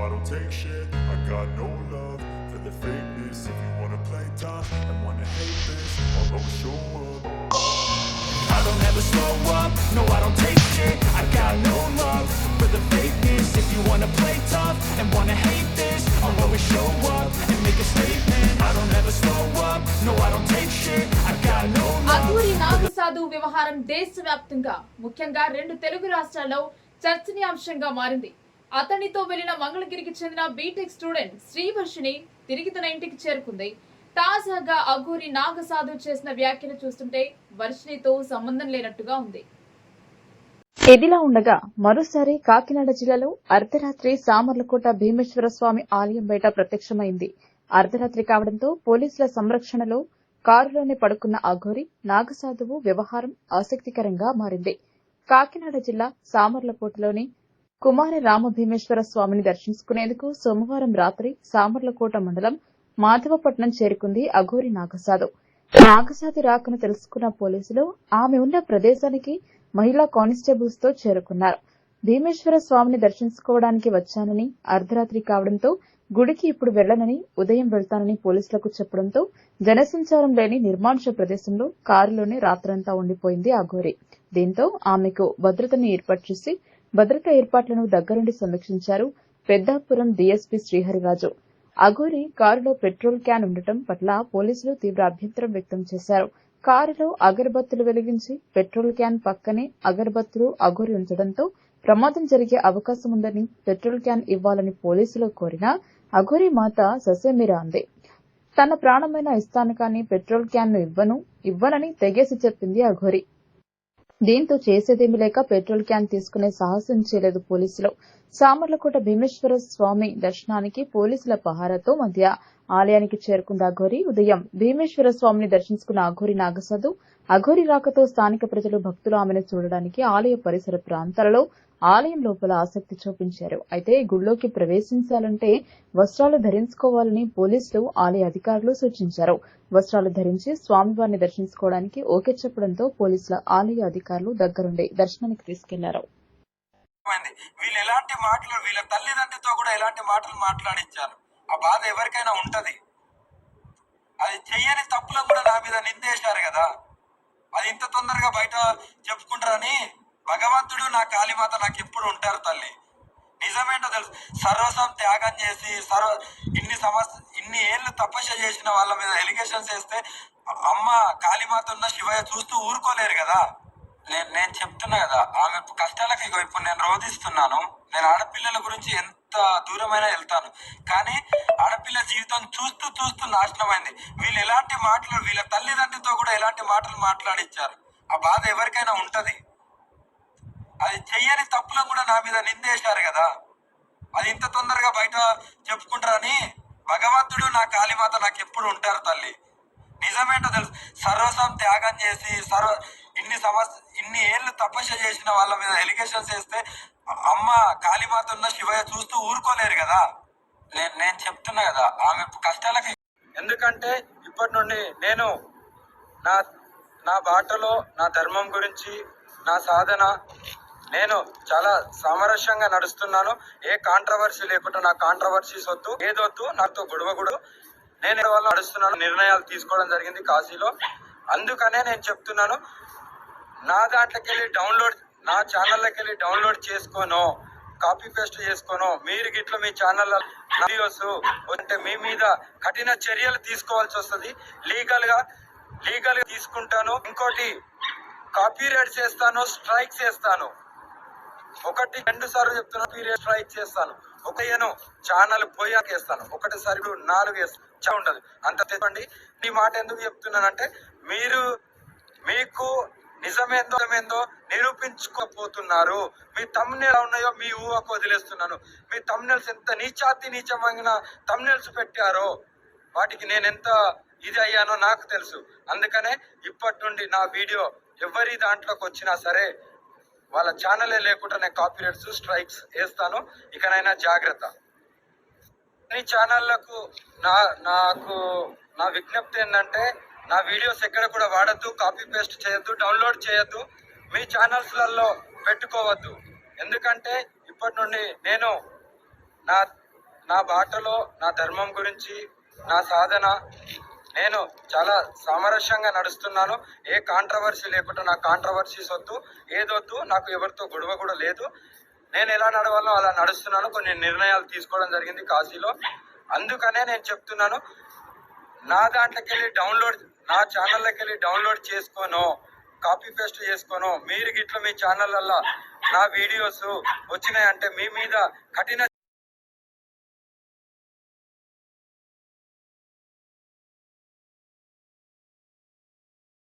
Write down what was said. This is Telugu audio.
I don't take shit. I got no love for the fakeness. If you wanna play tough and wanna hate this, I'll always show up. I don't ever slow up, no I don't take shit I got no love for the fakeness If you wanna play tough and wanna hate this I'll always show up and make a statement I don't ever slow up, no I don't take shit I got no love Aghori Naga sadhu వ్యవహారం దేశవ్యాప్తంగా ముఖ్యంగా రెండు తెలుగు రాష్ట్రాల్లో చర్చనీయాంశంగా మారింది అతనితో వెళ్ళిన మంగళగిరికి చెందిన బీటెక్ స్టూడెంట్ శ్రీవర్షిని తిరిగి తన ఇంటికి చేరుకుంది. తాజాగా అఘోరి నాగసాధు చేసిన వ్యాఖ్యలు చూస్తుంటే వర్షినితో సంబంధం లేనట్టుగా ఉంది. ఇదిలా ఉండగా మరోసారి కాకినాడ జిల్లాలో అర్ధరాత్రి సామర్లకోట భీమేశ్వర స్వామి ఆలయం బయట ప్రత్యక్షమైంది. అర్ధరాత్రి కావడంతో పోలీసుల సంరక్షణలో కారులోనే పడుకున్న అఘోరి నాగసాధువు వ్యవహారం ఆసక్తికరంగా మారింది. కాకినాడ జిల్లా సామర్లకోటలోని కుమార రామభీమేశ్వర స్వామిని దర్శించుకునేందుకు సోమవారం రాత్రి సామర్లకోట మండలం మాధవపట్నం చేరుకుంది అఘోరి నాగసాధు. నాగసాధు రాకను తెలుసుకున్న పోలీసులు ఆమె ఉన్న ప్రదేశానికి మహిళా కానిస్టేబుల్స్తో చేరుకున్నారు. భీమేశ్వర స్వామిని దర్శించుకోవడానికి వచ్చానని అర్ధరాత్రి కావడంతో గుడికి ఇప్పుడు వెళ్ళనని ఉదయం వెళ్తానని పోలీసులకు చెప్పడంతో జనసంచారం లేని నిర్మానుష ప్రదేశంలో కారులోనే రాత్రంతా ఉండిపోయింది అఘోరి. దీంతో ఆమెకు భద్రతను ఏర్పాటు చేసి భద్రతా ఏర్పాట్లను దగ్గరుండి సమీక్షించారు పెద్దాపురం డీఎస్పీ శ్రీహరిరాజు. అఘోరి కారులో పెట్రోల్ క్యాన్ ఉండటం పట్ల పోలీసులు తీవ్ర అభ్యంతరం వ్యక్తం చేశారు. కారులో అగరబత్తులు వెలిగించి పెట్రోల్ క్యాన్ పక్కనే అగరబత్తులు అఘోరి ఉంచడంతో ప్రమాదం జరిగే అవకాశం ఉందని పెట్రోల్ క్యాన్ ఇవ్వాలని పోలీసులు కోరినా అఘోరి మాత ససేమిరా అంది. తన ప్రాణమైన ఇస్తాను కానీ పెట్రోల్ క్యాన్ను ఇవ్వను ఇవ్వనని తెగేసి చెప్పింది అఘోరి. దీంతో చేసేదేమి లేక పెట్రోల్ క్యాన్ తీసుకునే సాహసం చేయలేదు పోలీసులు. సామర్లకోట భీమేశ్వర స్వామి దర్శనానికి పోలీసుల పహారాతో మధ్య ఆలయానికి చేరుకున్న అఘోరి ఉదయం భీమేశ్వర స్వామిని దర్శించుకున్న అఘోరి నాగసాధు అఘోరి రాకతో స్థానిక ప్రజలు భక్తులు ఆమెను చూడడానికి ఆలయ పరిసర ప్రాంతాలలో ఆలయం లోపల ఆసక్తి చూపించారు. అయితే గుడిలోకి ప్రవేశించాలంటే వస్త్రాలు ధరించుకోవాలని పోలీసులు ఆలయ అధికారులు సూచించారు. వస్త్రాలు ధరించి స్వామివారిని దర్శించుకోవడానికి ఓకే చెప్పడంతో పోలీసుల ఆలయ అధికారులు దగ్గరుండి దర్శనానికి తీసుకెళ్ళారు. వీళ్ళు ఎలాంటి మాటలు వీళ్ళ తల్లిదండ్రితో కూడా ఎలాంటి మాటలు మాట్లాడించారు? ఆ బాధ ఎవరికైనా ఉంటది. అది చెయ్యని తప్పులకు కూడా నా మీద నిందేశారు కదా. అది ఇంత తొందరగా బయట చెప్పుకుంటారని భగవంతుడు నా కాళీమాత నాకు ఎప్పుడు ఉంటారు తల్లి. నిజమేంటో తెలుసు. సర్వస్వం త్యాగం చేసి సర్వ ఇన్ని సమస్య ఇన్ని ఏళ్ళు తపస్య చేసిన వాళ్ళ మీద ఎలిగేషన్స్ వేస్తే అమ్మ కాళీమాత ఉన్న శివయ్య చూస్తూ ఊరుకోలేరు కదా. నేను నేను చెప్తున్నా కదా ఆమె కష్టాలకి ఇగో ఇప్పుడు నేను రోధిస్తున్నాను. నేను ఆడపిల్లల గురించి ఎంత దూరమైనా వెళ్తాను. కానీ ఆడపిల్ల జీవితం చూస్తూ చూస్తూ నాశనమైంది. వీళ్ళు ఎలాంటి మాటలు వీళ్ళ తల్లిదండ్రులతో కూడా ఎలాంటి మాటలు మాట్లాడిచ్చారు? ఆ బాధ ఎవరికైనా ఉంటది? అది చెయ్యని తప్పులను కూడా నా మీద నిందేశారు కదా. అది ఇంత తొందరగా బయట చెప్పుకుంటారని భగవంతుడు నా కాళీమాత నాకు ఎప్పుడు ఉంటారు తల్లి. నిజమేంటో తెలుసు. సర్వస్వం త్యాగం చేసి సర్వ ఇన్ని సమస్య ఇన్ని ఏళ్ళు తపస్య చేసిన వాళ్ళ మీద ఎలిగేషన్స్ వేస్తే అమ్మ కాళీమాత ఉన్న శివయ్య చూస్తూ ఊరుకోలేరు కదా. నేను నేను చెప్తున్నా కదా ఆమె కష్టాలకి ఎందుకంటే ఇప్పటి నుండి నేను నా నా బాటలో నా ధర్మం గురించి నా సాధన నేను చాలా సామరస్యంగా నడుస్తున్నాను. ఏ కాంట్రవర్సీ లేకుండా నా కాంట్రవర్సీస్ వద్దు ఏదొద్దు నాతో గొడవ కూడా నేను వల్ల నడుస్తున్నాను. నిర్ణయాలు తీసుకోవడం జరిగింది కాశీలో. అందుకనే నేను చెప్తున్నాను నా దాంట్లోకి వెళ్ళి డౌన్లోడ్ నా ఛానల్లోకి వెళ్ళి డౌన్లోడ్ చేసుకోను. కాపీ పేస్ట్ చేసుకోను. మీరు గిట్ల మీ ఛానల్ వీడియోస్ అంటే మీ మీద కఠిన చర్యలు తీసుకోవాల్సి వస్తుంది. లీగల్గా లీగల్గా తీసుకుంటాను. ఇంకోటి కాపీ రైట్ చేస్తాను స్ట్రైక్ చేస్తాను. ఒకటి రెండు సార్లు చెప్తున్నా పీరియడ్ స్ట్రైక్ చేస్తాను. ఒకయ్యను ఛానల్ పోయాక వేస్తాను ఒకటిసారి నాలుగు వేస్తాను ఉండదు. అంత చెప్పండి. మీ మాట ఎందుకు చెప్తున్నానంటే మీరు మీకు నిజమేందో నిజమేందో నిరూపించుకోపోతున్నారు. మీ తమ్ముళ్ళు ఉన్నాయో మీ ఊహకు వదిలేస్తున్నాను. మీ తమ్నెల్స్ ఎంత నీచాతి నీచమైన తమ్నెల్స్ పెట్టారో వాటికి నేను ఎంత ఇది అయ్యానో నాకు తెలుసు. అందుకనే ఇప్పటి నుండి నా వీడియో ఎవరి దాంట్లోకి వచ్చినా సరే వాళ్ళ ఛానలే లేకుండా నేను కాపీరైట్స్ స్ట్రైక్స్ వేస్తాను. ఇకనైనా జాగ్రత్త. అన్ని ఛానళ్ళకు నా నాకు నా విజ్ఞప్తి ఏంటంటే నా వీడియోస్ ఎక్కడ కూడా వాడద్దు కాపీ పేస్ట్ చేయొద్దు డౌన్లోడ్ చేయొద్దు మీ ఛానల్స్లలో పెట్టుకోవద్దు. ఎందుకంటే ఇప్పటి నుండి నేను నా నా బాటలో నా ధర్మం గురించి నా సాధన నేను చాలా సామరస్యంగా నడుస్తున్నాను. ఏ కాంట్రవర్సీ లేకుండా నా కాంట్రవర్సీస్ వద్దు ఏదొద్దు నాకు ఎవరితో గొడవ కూడా లేదు. నేను ఎలా నడవాలో అలా నడుస్తున్నాను. కొన్ని నిర్ణయాలు తీసుకోవడం జరిగింది కాశీలో. అందుకనే నేను చెప్తున్నాను నా దాంట్లోకి వెళ్ళి డౌన్లోడ్ నా ఛానల్లోకి వెళ్ళి డౌన్లోడ్ చేసుకోను. కాపీ పేస్ట్ చేసుకోను. మీరు గిట్ల మీ ఛానళ్ళల్లో నా వీడియోస్ వచ్చినాయంటే మీ మీద కఠిన